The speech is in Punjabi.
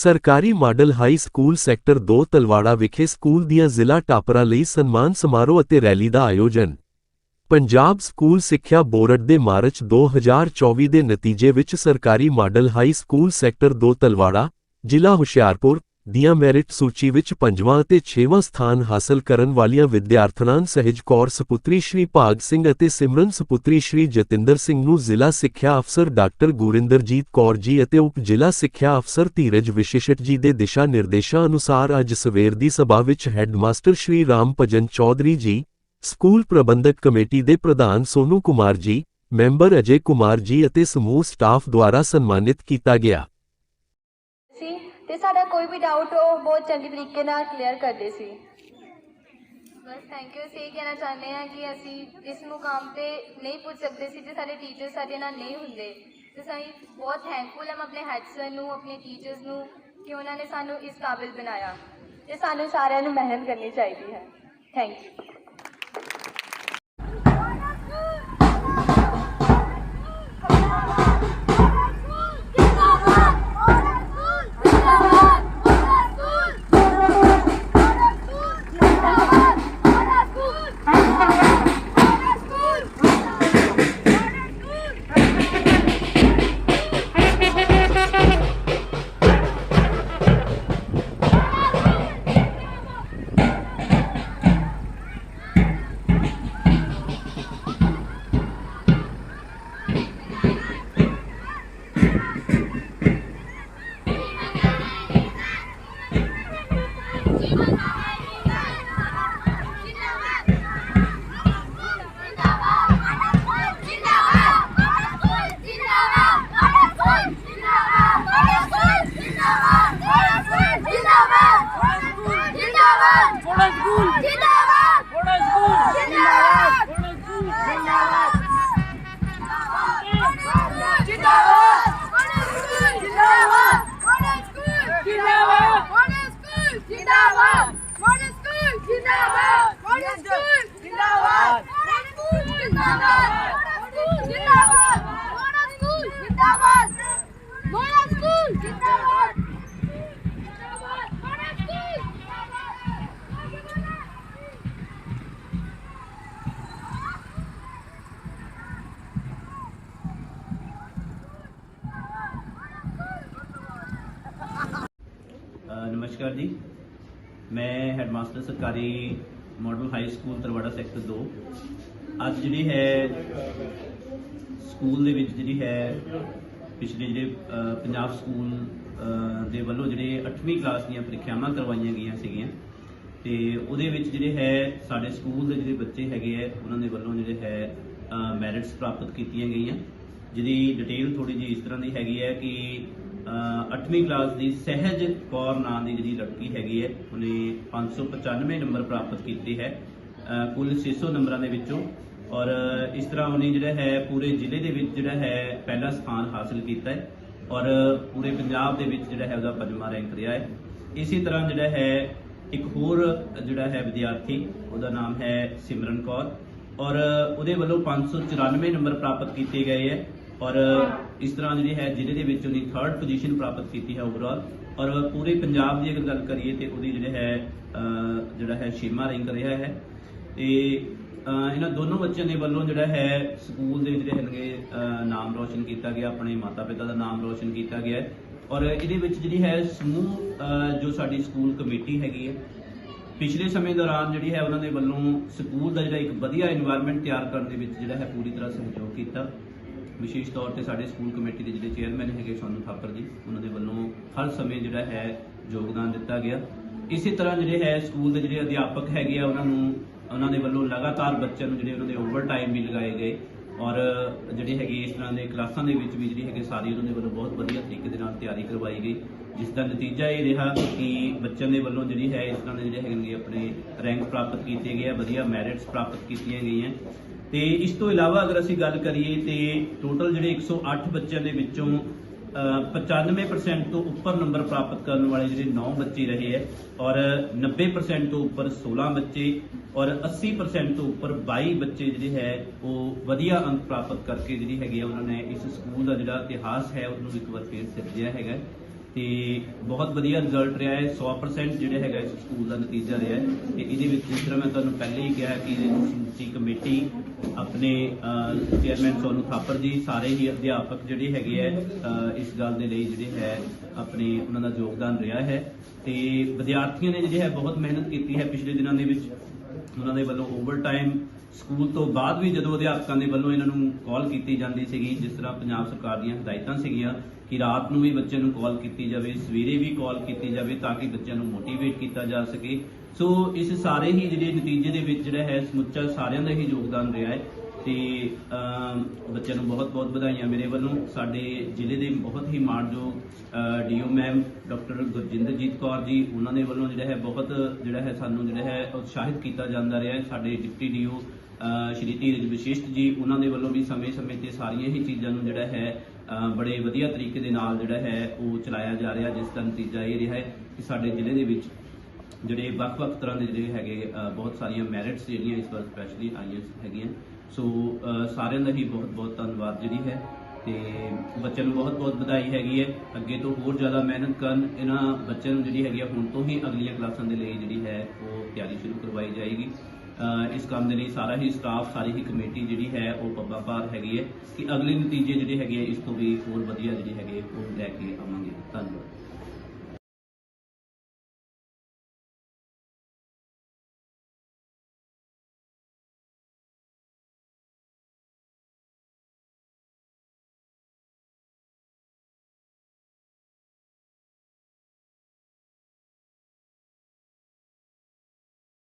ਸਰਕਾਰੀ model high school sector 2 Talwara ਵਿਖੇ ਸਕੂਲ ਦੀਆਂ ਜ਼ਿਲ੍ਹਾ ਟਾਪਰਾਂ ਲਈ ਸਨਮਾਨ ਸਮਾਰੋਹ ਅਤੇ ਰੈਲੀ ਦਾ ਆਯੋਜਨ। ਪੰਜਾਬ ਸਕੂਲ ਸਿੱਖਿਆ ਬੋਰਡ ਦੇ ਮਾਰਚ 2024 ਦੇ ਨਤੀਜੇ ਵਿੱਚ ਸਰਕਾਰੀ model high school sector 2 Talwara, ਜ਼ਿਲ੍ਹਾ ਹੁਸ਼ਿਆਰਪੁਰ ਦੀਆਂ ਮੈਰਿਟ ਸੂਚੀ ਵਿੱਚ ਪੰਜਵਾਂ ਅਤੇ ਛੇਵਾਂ ਸਥਾਨ ਹਾਸਲ ਕਰਨ ਵਾਲੀਆਂ ਵਿਦਿਆਰਥਣਾਂ ਸਹਿਜ ਕੌਰ ਸੁਪੁੱਤਰੀ ਸ਼੍ਰੀ ਭਾਗ ਸਿੰਘ ਅਤੇ ਸਿਮਰਨ ਸੁਪੁੱਤਰੀ ਸ਼੍ਰੀ ਜਤਿੰਦਰ ਸਿੰਘ ਨੂੰ ਜ਼ਿਲ੍ਹਾ ਸਿੱਖਿਆ ਅਫਸਰ ਡਾਕਟਰ ਗੁਰਿੰਦਰਜੀਤ ਕੌਰ ਜੀ ਅਤੇ ਉਪ ਜ਼ਿਲ੍ਹਾ ਸਿੱਖਿਆ ਅਫਸਰ ਧੀਰਜ ਵਿਸ਼ੇਸ਼ਟ ਜੀ ਦੇ ਦਿਸ਼ਾ ਨਿਰਦੇਸ਼ਾਂ ਅਨੁਸਾਰ ਅੱਜ ਸਵੇਰ ਦੀ ਸਭਾ ਵਿੱਚ ਹੈੱਡਮਾਸਟਰ ਸ਼੍ਰੀ ਰਾਮ ਭਜਨ ਚੌਧਰੀ ਜੀ, ਸਕੂਲ ਪ੍ਰਬੰਧਕ ਕਮੇਟੀ ਦੇ ਪ੍ਰਧਾਨ ਸੋਨੂ ਕੁਮਾਰ ਜੀ, ਮੈਂਬਰ ਅਜੇ ਕੁਮਾਰ ਜੀ ਅਤੇ ਸਮੂਹ ਸਟਾਫ ਦੁਆਰਾ ਸਨਮਾਨਿਤ ਕੀਤਾ ਗਿਆ। ਤੇ ਸਾਡਾ ਕੋਈ ਵੀ ਡਾਊਟ ਉਹ ਬਹੁਤ ਚੰਗੇ ਤਰੀਕੇ ਨਾਲ ਕਲੀਅਰ ਕਰਦੇ ਸੀ। ਬਸ ਥੈਂਕ ਯੂ ਅਸੀਂ ਇਹ ਕਹਿਣਾ ਚਾਹੁੰਦੇ ਹਾਂ ਕਿ ਅਸੀਂ ਇਸ ਮੁਕਾਮ ਤੇ ਨਹੀਂ ਪੁੱਜ ਸਕਦੇ ਸੀ ਜੇ ਸਾਡੇ ਟੀਚਰ ਸਾਡੇ ਨਾਲ ਨਹੀਂ ਹੁੰਦੇ। ਤੇ ਅਸੀਂ ਬਹੁਤ ਥੈਂਕਫੁਲ ਹਾਂ ਆਪਣੇ ਹੈਡ ਸਰ ਨੂੰ, ਆਪਣੇ ਟੀਚਰਸ ਨੂੰ ਕਿ ਉਹਨਾਂ ਨੇ ਸਾਨੂੰ ਇਸ ਕਾਬਿਲ ਬਣਾਇਆ। ਤੇ ਸਾਨੂੰ ਸਾਰਿਆਂ ਨੂੰ ਮਿਹਨਤ ਕਰਨੀ ਚਾਹੀਦੀ ਹੈ। ਥੈਂਕ ਯੂ ਅ, ਨਮਸਕਾਰ ਜੀ ਮੈਂ ਹੈਡਮਾਸਟਰ ਸਰਕਾਰੀ model high school Talwara sector 2 ਅੱਜ ਜਿਹੜੀ ਹੈ ਸਕੂਲ ਦੇ ਵਿੱਚ ਜਿਹੜੀ ਹੈ ਪਿਛਲੇ ਜਿਹੜੇ ਪੰਜਾਬ ਸਕੂਲ ਦੇ ਵੱਲੋਂ ਜਿਹੜੇ 8ਵੀਂ ਕਲਾਸ ਦੀਆਂ ਪ੍ਰੀਖਿਆਵਾਂ ਕਰਵਾਈਆਂ ਗਈਆਂ ਸੀਗੀਆਂ। ਤੇ ਉਹਦੇ ਵਿੱਚ ਜਿਹੜੇ ਹੈ ਸਾਡੇ ਸਕੂਲ ਦੇ ਜਿਹੜੇ ਬੱਚੇ ਹੈਗੇ ਆ ਉਹਨਾਂ ਦੇ ਵੱਲੋਂ ਜਿਹੜੇ ਹੈ ਮੈਰਿਟਸ ਪ੍ਰਾਪਤ ਕੀਤੀਆਂ ਗਈਆਂ। ਜਿਹਦੀ ਡਿਟੇਲ ਥੋੜੀ ਜਿਹੀ ਇਸ ਤਰ੍ਹਾਂ ਦੀ ਹੈਗੀ ਹੈ ਕਿ ਅ, 8ਵੀਂ ਕਲਾਸ ਦੀ ਸਹਿਜ ਕੌਰ ਨਾਂ ਦੀ ਜਿਹੜੀ ਲੜਕੀ ਹੈਗੀ ਹੈ ਉਹਨੇ 595 ਨੰਬਰ ਪ੍ਰਾਪਤ ਕੀਤੇ ਹੈ। ਅ, ਕੁੱਲ 600 ਨੰਬਰਾਂ ਦੇ ਵਿੱਚੋਂ ਔਰ ਇਸ ਤਰ੍ਹਾਂ ਉਹਨੇ ਜਿਹੜਾ ਹੈ ਪੂਰੇ ਜ਼ਿਲ੍ਹੇ ਦੇ ਵਿੱਚ ਜਿਹੜਾ ਹੈ ਪਹਿਲਾ ਸਥਾਨ ਹਾਸਲ ਕੀਤਾ ਹੈ ਔਰ ਪੂਰੇ ਪੰਜਾਬ ਦੇ ਵਿੱਚ ਜਿਹੜਾ ਹੈ ਉਹਦਾ ਪੰਜਵਾਂ ਰੈਂਕ ਰਿਹਾ ਹੈ। ਇਸੇ ਤਰ੍ਹਾਂ ਜਿਹੜਾ ਹੈ ਇੱਕ ਹੋਰ ਜਿਹੜਾ ਹੈ ਵਿਦਿਆਰਥੀ, ਉਹਦਾ ਨਾਮ ਹੈ ਸਿਮਰਨ ਕੌਰ ਔਰ ਉਹਦੇ ਵੱਲੋਂ 594 ਨੰਬਰ ਪ੍ਰਾਪਤ ਕੀਤੇ ਗਏ ਹੈ ਔਰ ਇਸ ਤਰ੍ਹਾਂ ਜਿਹੜੀ ਹੈ ਜ਼ਿਲ੍ਹੇ ਦੇ ਵਿੱਚ ਉਹਨੇ 3rd ਪੋਜੀਸ਼ਨ ਪ੍ਰਾਪਤ ਕੀਤੀ ਹੈ ਓਵਰਆਲ ਔਰ ਪੂਰੇ ਪੰਜਾਬ ਦੀ ਅਗਰ ਗੱਲ ਕਰੀਏ ਤੇ ਉਹਦੀ ਜਿਹੜਾ ਹੈ ਜਿਹੜਾ ਹੈ ਛੇਵਾਂ ਰੈਂਕ ਰਿਹਾ ਹੈ। ਤੇ ਇਹਨਾਂ ਦੋਨੋਂ ਬੱਚਿਆਂ ਦੇ ਵੱਲੋਂ ਜਿਹੜਾ ਹੈ ਸਕੂਲ ਦੇ ਜਿਹੜੇ ਹੈਗੇ ਨਾਮ ਰੋਸ਼ਨ ਕੀਤਾ ਗਿਆ, ਆਪਣੇ ਮਾਤਾ-ਪਿਤਾ ਦਾ ਨਾਮ ਰੋਸ਼ਨ ਕੀਤਾ ਗਿਆ ਔਰ ਇਹਦੇ ਵਿੱਚ ਜਿਹੜੀ ਹੈ ਸਮੂਹ ਜੋ ਸਾਡੀ ਸਕੂਲ ਕਮੇਟੀ ਹੈਗੀ ਹੈ, ਪਿਛਲੇ ਸਮੇਂ ਦੌਰਾਨ ਜਿਹੜੀ ਹੈ ਉਹਨਾਂ ਦੇ ਵੱਲੋਂ ਸਕੂਲ ਦਾ ਜਿਹੜਾ ਇੱਕ ਵਧੀਆ এনवायरमेंट ਤਿਆਰ ਕਰਨ ਦੇ ਵਿੱਚ ਜਿਹੜਾ ਹੈ ਪੂਰੀ ਤਰ੍ਹਾਂ ਸਹਿਯੋਗ ਕੀਤਾ। ਵਿਸ਼ੇਸ਼ ਤੌਰ ਤੇ ਸਾਡੇ ਸਕੂਲ ਕਮੇਟੀ ਦੇ ਜਿਹੜੇ ਚੇਅਰਮੈਨ ਹੈਗੇ ਸਾਨੂੰ ਥਾਪਰ ਜੀ, ਉਹਨਾਂ ਦੇ ਵੱਲੋਂ ਹਰ ਸਮੇਂ ਜਿਹੜਾ ਹੈ ਯੋਗਦਾਨ ਦਿੱਤਾ ਗਿਆ। ਇਸੇ ਤਰ੍ਹਾਂ ਜਿਹੜੇ ਹੈ ਸਕੂਲ ਦੇ ਜਿਹੜੇ ਅਧਿਆਪਕ ਹੈਗੇ ਆ, ਉਹਨਾਂ ਨੂੰ ਉਹਨਾਂ ਦੇ ਵੱਲੋਂ ਲਗਾਤਾਰ ਬੱਚਿਆਂ ਨੂੰ ਜਿਹੜੇ ਉਹਨਾਂ ਦੇ ਓਵਰ ਟਾਈਮ ਵੀ ਲਗਾਏ ਗਏ ਔਰ ਜਿਹੜੇ ਹੈਗੇ ਇਸ ਤਰ੍ਹਾਂ ਦੇ ਕਲਾਸਾਂ ਦੇ ਵਿੱਚ ਵੀ ਜਿਹੜੀ ਹੈਗੇ ਸਾਰੀ ਉਹਨਾਂ ਦੇ ਵੱਲੋਂ ਬਹੁਤ ਵਧੀਆ ਤਰੀਕੇ ਦੇ ਨਾਲ ਤਿਆਰੀ ਕਰਵਾਈ ਗਈ, ਜਿਸ ਦਾ ਨਤੀਜਾ ਇਹ ਰਿਹਾ ਕਿ ਬੱਚਿਆਂ ਦੇ ਵੱਲੋਂ ਜਿਹੜੀ ਹੈ ਇਸ ਤਰ੍ਹਾਂ ਦੇ ਜਿਹੜੇ ਹੈਗੇ ਆਪਣੇ ਰੈਂਕ ਪ੍ਰਾਪਤ ਕੀਤੇ ਗਏ ਆ, ਵਧੀਆ ਮੈਰਿਟਸ ਪ੍ਰਾਪਤ ਕੀਤੀਆਂ ਗਈਆਂ। ਤੇ ਇਸ ਤੋਂ ਇਲਾਵਾ ਅਗਰ ਅਸੀਂ ਗੱਲ ਕਰੀਏ ਤੇ ਟੋਟਲ ਜਿਹੜੇ 108 ਬੱਚਿਆਂ ਦੇ ਵਿੱਚੋਂ 95% ਤੋਂ ਉੱਪਰ ਨੰਬਰ ਪ੍ਰਾਪਤ ਕਰਨ ਵਾਲੇ ਜਿਹੜੇ 9 ਬੱਚੇ ਰਹੇ ਹੈ ਔਰ 90% ਤੋਂ ਉੱਪਰ 16 ਬੱਚੇ ਔਰ 80% ਤੋਂ ਉੱਪਰ 22 ਬੱਚੇ ਜਿਹੜੇ ਹੈ ਉਹ ਵਧੀਆ ਅੰਕ ਪ੍ਰਾਪਤ ਕਰਕੇ ਜਿਹੜੀ ਹੈਗੀ ਆ, ਉਹਨਾਂ ਨੇ ਇਸ ਸਕੂਲ ਦਾ ਜਿਹੜਾ ਇਤਿਹਾਸ ਹੈ, ਉਹਨੂੰ ਇੱਕ ਵਾਰ ਫੇਰ ਸਿਰਜਿਆ ਹੈਗਾ ਤੇ ਬਹੁਤ ਵਧੀਆ ਰਿਜ਼ਲਟ ਰਿਹਾ ਹੈ। 100% ਜਿਹੜੇ ਹੈਗਾ ਇਸ ਸਕੂਲ ਦਾ ਨਤੀਜਾ ਰਿਹਾ ਹੈ। ਤੇ ਇਹਦੇ ਵਿੱਚ ਜਿਸ ਤਰ੍ਹਾਂ ਮੈਂ ਤੁਹਾਨੂੰ ਪਹਿਲੇ ਹੀ ਕਿਹਾ ਕਿ ਇਹਦੇ ਸਮੁੱਚੀ ਕਮੇਟੀ ਆਪਣੇ ਚੇਅਰਮੈਨ ਸੋਨੂ ਥਾਪਰ ਜੀ, ਸਾਰੇ ਹੀ ਅਧਿਆਪਕ ਜਿਹੜੇ ਹੈਗੇ ਹੈ ਇਸ ਗੱਲ ਦੇ ਲਈ ਜਿਹੜੇ ਹੈ, ਆਪਣੇ, ਉਹਨਾਂ ਦਾ ਯੋਗਦਾਨ ਰਿਹਾ ਹੈ। ਤੇ ਵਿਦਿਆਰਥੀਆਂ ਨੇ ਜਿਹੜੇ ਹੈ, ਬਹੁਤ ਮਿਹਨਤ ਕੀਤੀ ਹੈ ਪਿਛਲੇ ਦਿਨਾਂ ਦੇ ਵਿੱਚ। ਉਹਨਾਂ ਦੇ ਵੱਲੋਂ ਓਵਰ ਟਾਈਮ ਸਕੂਲ ਤੋਂ ਬਾਅਦ ਵੀ ਜਦੋਂ ਅਧਿਆਪਕਾਂ ਦੇ ਵੱਲੋਂ ਇਹਨਾਂ ਨੂੰ ਕਾਲ ਕੀਤੀ ਜਾਂਦੀ ਸੀਗੀ, ਜਿਸ ਤਰ੍ਹਾਂ ਪੰਜਾਬ ਸਰਕਾਰ ਦੀਆਂ ਹਦਾਇਤਾਂ ਸੀਗੀਆਂ ਕਿ ਰਾਤ ਨੂੰ ਵੀ ਬੱਚਿਆਂ ਨੂੰ ਕਾਲ ਕੀਤੀ ਜਾਵੇ, ਸਵੇਰੇ ਵੀ ਕਾਲ ਕੀਤੀ ਜਾਵੇ ਤਾਂ ਕਿ ਬੱਚਿਆਂ ਨੂੰ ਮੋਟੀਵੇਟ ਕੀਤਾ ਜਾ ਸਕੇ। ਸੋ ਇਸ ਸਾਰੇ ਹੀ ਜਿਹੜੇ ਨਤੀਜੇ ਦੇ ਵਿੱਚ ਜਿਹੜਾ ਹੈ, ਸਮੁੱਚਾ ਸਾਰਿਆਂ ਦਾ ਹੀ ਯੋਗਦਾਨ ਰਿਹਾ ਹੈ ਤੇ ਬੱਚਿਆਂ ਨੂੰ ਬਹੁਤ-ਬਹੁਤ ਵਧਾਈਆਂ ਮੇਰੇ ਵੱਲੋਂ। ਸਾਡੇ ਜ਼ਿਲ੍ਹੇ ਦੇ ਬਹੁਤ ਹੀ ਮਾਣਯੋਗ DEO ma'am doctor Gurjinderjit Kaur ji, ਉਹਨਾਂ ਦੇ ਵੱਲੋਂ ਜਿਹੜਾ ਹੈ, ਬਹੁਤ ਜਿਹੜਾ ਹੈ, ਸਾਨੂੰ ਜਿਹੜਾ ਹੈ, ਉਤਸ਼ਾਹਿਤ ਕੀਤਾ ਜਾਂਦਾ ਰਿਹਾ ਹੈ। ਸਾਡੇ ਡਿਪਟੀ ਡੀਓ ਸ਼੍ਰੀ ਧੀਰਜ ਵਿਸ਼ਿਸ਼ਟ ਜੀ, ਉਹਨਾਂ ਦੇ ਵੱਲੋਂ ਵੀ ਸਮੇਂ-ਸਮੇਂ ਤੇ ਸਾਰੀਆਂ ਹੀ ਚੀਜ਼ਾਂ ਨੂੰ ਜਿਹੜਾ ਹੈ ਬੜੇ ਵਧੀਆ ਤਰੀਕੇ ਦੇ ਨਾਲ ਜਿਹੜਾ ਹੈ ਉਹ ਚਲਾਇਆ ਜਾ ਰਿਹਾ, ਜਿਸ ਦਾ ਨਤੀਜਾ ਇਹ ਰਿਹਾ ਹੈ ਕਿ ਸਾਡੇ ਜ਼ਿਲ੍ਹੇ ਦੇ ਵਿੱਚ ਜਿਹੜੇ ਵੱਖ-ਵੱਖ ਤਰ੍ਹਾਂ ਦੇ ਜਿਹੜੇ ਹੈਗੇ ਬਹੁਤ ਸਾਰੀਆਂ ਮੈਰਿਟਸ ਜਿਹੜੀਆਂ ਇਸ ਵਾਰ ਸਪੈਸ਼ਲੀ ਆਈਆਂ ਹੈਗੀਆਂ। ਸੋ ਸਾਰਿਆਂ ਦਾ ਹੀ ਬਹੁਤ-ਬਹੁਤ ਧੰਨਵਾਦ ਜਿਹੜੀ ਹੈ ਤੇ ਬੱਚਿਆਂ ਨੂੰ ਬਹੁਤ-ਬਹੁਤ ਵਧਾਈ ਹੈਗੀ ਹੈ। ਅੱਗੇ ਤੋਂ ਹੋਰ ਜ਼ਿਆਦਾ ਮਿਹਨਤ ਕਰਨ ਇਹਨਾਂ ਬੱਚਿਆਂ ਨੂੰ ਜਿਹੜੀ ਹੈਗੀ ਆ, ਹੁਣ ਤੋਂ ਹੀ ਅਗਲੀਆਂ ਕਲਾਸਾਂ ਦੇ ਲਈ ਜਿਹੜੀ ਹੈ ਉਹ ਤਿਆਰੀ ਸ਼ੁਰੂ ਕਰਵਾਈ ਜਾਏਗੀ। ਇਸ ਕੰਮ ਦੇ ਲਈ ਸਾਰਾ ਹੀ ਸਟਾਫ ਸਾਰੀ ਹੀ ਕਮੇਟੀ ਜਿਹੜੀ ਹੈ ਉਹ ਪੱਬਾ ਪਾਰ ਹੈਗੀ ਹੈ ਕਿ ਅਗਲੇ ਨਤੀਜੇ ਜਿਹੜੇ ਹੈਗੇ ਆ, ਇਸ ਤੋਂ ਵੀ ਹੋਰ ਵਧੀਆ ਜਿਹੜੇ ਹੈਗੇ ਉਹ ਲੈ ਕੇ ਆਵਾਂਗੇ। ਧੰਨਵਾਦ।